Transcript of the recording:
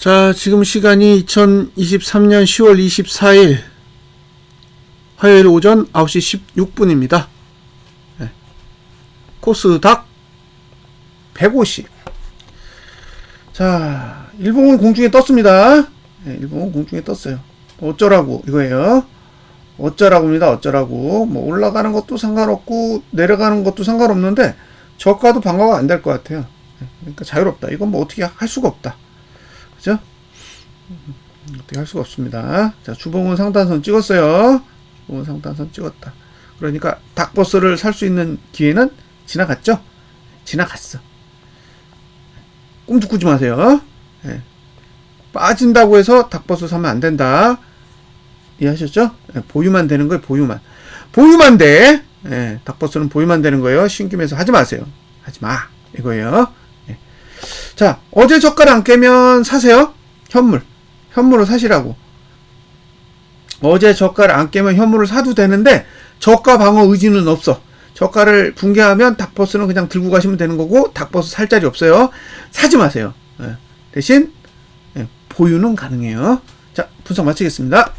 자, 지금 시간이 2023년 10월 24일 화요일 오전 9시 16분입니다. 코스닥 150. 자, 일본은 공중에 떴습니다. 네, 일본은 공중에 떴어요. 어쩌라고 이거예요. 어쩌라고입니다. 어쩌라고. 뭐 올라가는 것도 상관없고 내려가는 것도 상관없는데 저가도 방어가 안 될 것 같아요. 네, 그러니까 자유롭다. 이건 뭐 어떻게 할 수가 없다. 그죠? 음, 어떻게 할 수가 없습니다. 자, 주봉은 상단선 찍었어요. 주봉은 상단선 찍었다. 그러니까 닭버스를 살 수 있는 기회는 지나갔죠? 지나갔어. 꿈도 꾸지 마세요. 예. 빠진다고 해서 닭버스 사면 안 된다. 이해하셨죠? 예, 보유만 되는 거예요, 보유만. 보유만 돼. 예, 닭버스는 보유만 되는 거예요. 신규매수 하지 마세요. 하지 마. 이거예요. 예. 자, 어제 저가를 안 깨면 사세요. 현물. 현물을 사시라고. 어제 저가를 안 깨면 현물을 사도 되는데 저가 방어 의지는 없어. 저가를 붕괴하면 닭버스는 그냥 들고 가시면 되는 거고 닭버스 살 자리 없어요. 사지 마세요. 예. 대신 예, 보유는 가능해요. 자, 분석 마치겠습니다.